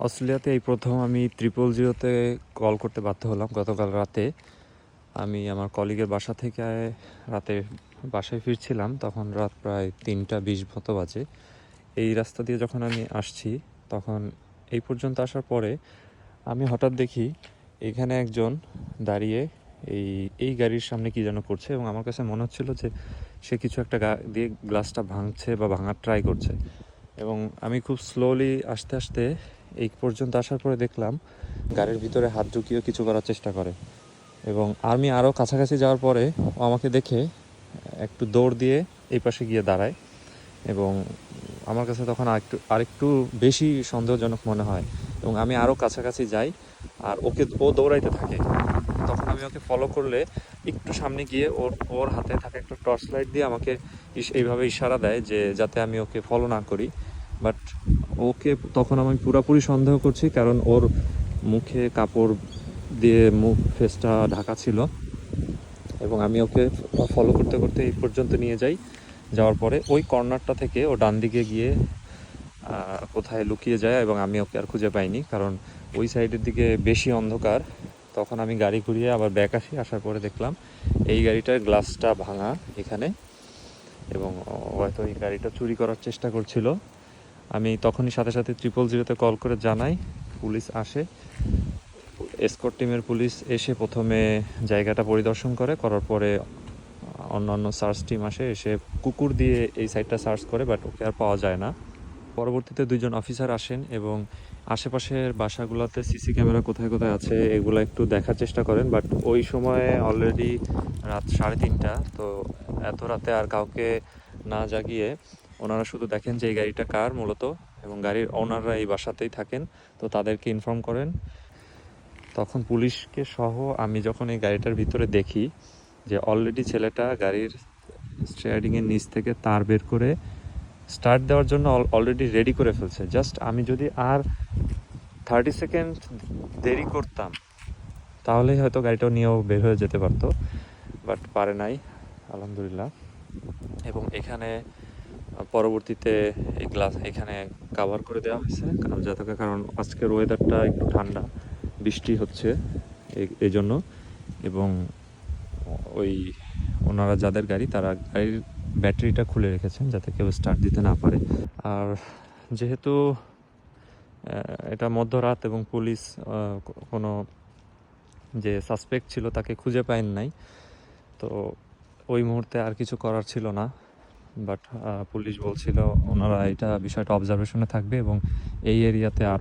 অস্ট্রেলিয়াতে এই প্রথম আমি ট্রিপল জিরোতে কল করতে বাধ্য হলাম গতকাল রাতে। আমি আমার কলিগের বাসা থেকে রাতে বাসায় ফিরছিলাম, তখন রাত প্রায় তিনটা বিশ মতো বাজে। এই রাস্তা দিয়ে যখন আমি আসছি, তখন এই পর্যন্ত আসার পরে আমি হঠাৎ দেখি এখানে একজন দাঁড়িয়ে এই এই গাড়ির সামনে কি যেন করছে এবং আমার কাছে মনে হচ্ছিল যে সে কিছু একটা গা- দিয়ে গ্লাসটা ভাঙছে বা ভাঙার ট্রাই করছে। এবং আমি খুব স্লোলি আস্তে আস্তে এই পর্যন্ত আসার পরে দেখলাম গাড়ির ভিতরে হাত ঢুকিয়েও কিছু করার চেষ্টা করে। এবং আমি আরও কাছাকাছি যাওয়ার পরে ও আমাকে দেখে একটু দৌড় দিয়ে এই পাশে গিয়ে দাঁড়ায় এবং আমার কাছে তখন আরেকটু আরেকটু বেশি সন্দেহজনক মনে হয় এবং আমি আরও কাছাকাছি যাই আর ওকে ও দৌড়াইতে থাকে। তখন আমি ওকে ফলো করলে একটু সামনে গিয়ে ওর ওর হাতে থাকা একটা টর্চ লাইট দিয়ে আমাকে এইভাবে ইশারা দেয় যে যাতে আমি ওকে ফলো না করি। বাট ওকে তখন আমি পুরোপুরি সন্দেহ করছি, কারণ ওর মুখে কাপড় দিয়ে মুখ ফেসটা ঢাকা ছিল এবং আমি ওকে ফলো করতে করতে এই পর্যন্ত নিয়ে যাই। যাওয়ার পরে ওই কর্নারটা থেকে ও ডান দিকে গিয়ে কোথায় লুকিয়ে যায় এবং আমি ওকে আর খুঁজে পাইনি, কারণ ওই সাইডের দিকে বেশি অন্ধকার। তখন আমি গাড়ি ঘুরিয়ে আবার ব্যাক আসি, আসার পরে দেখলাম এই গাড়িটার গ্লাসটা ভাঙা এখানে এবং হয়তো এই গাড়িটা চুরি করার চেষ্টা করছিল। আমি তখনই সাথে সাথে ট্রিপল জিরোতে কল করে জানাই, পুলিশ আসে। এসকর্ট টিমের পুলিশ এসে প্রথমে জায়গাটা পরিদর্শন করে, করার পরে অন্যান্য সার্চ টিম আসে, এসে কুকুর দিয়ে এই সাইডটা সার্চ করে বাট ওকে আর পাওয়া যায় না। পরবর্তীতে দুইজন অফিসার আসেন এবং আশেপাশের বাসাগুলোতে সিসি ক্যামেরা কোথায় কোথায় আছে এগুলো একটু দেখার চেষ্টা করেন বাট ওই সময়ে অলরেডি রাত সাড়ে তিনটা, তো এত রাতে আর কাউকে না জাগিয়ে ওনারা শুধু দেখেন যে এই গাড়িটা কার মূলত এবং গাড়ির ওনাররা এই বাসাতেই থাকেন। তো তাদেরকে ইনফর্ম করেন। তখন পুলিশকে সহ আমি যখন এই গাড়িটার ভিতরে দেখি যে অলরেডি ছেলেটা গাড়ির স্টিয়ারিংয়ের নিচ থেকে তার বের করে স্টার্ট দেওয়ার জন্য অলরেডি রেডি করে ফেলছে। জাস্ট আমি যদি আর থার্টি সেকেন্ড দেরি করতাম, তাহলেই হয়তো গাড়িটাও নিয়েও বের হয়ে যেতে পারতো বাট পারে নাই, আলহামদুলিল্লাহ। এবং এখানে পরবর্তীতে এই গ্লাস এখানে কাভার করে দেওয়া হয়েছে। কারণ যাতে কারণ আজকের ওয়েদারটা একটু ঠান্ডা, বৃষ্টি হচ্ছে এই- জন্য এবং ওই ওনারা যাদের গাড়ি, তারা গাড়ির ব্যাটারিটা খুলে রেখেছেন যাতে কেউ স্টার্ট দিতে না পারে। আর যেহেতু এটা মধ্যরাত এবং পুলিশ কোনো যে সাসপেক্ট ছিল তাকে খুঁজে পায় নাই, তো ওই মুহূর্তে আর কিছু করার ছিল না। বাট পুলিশ বলছিল ওনারা এটা বিষয়টা অবজারভেশনে থাকবে এবং এই এরিয়াতে আর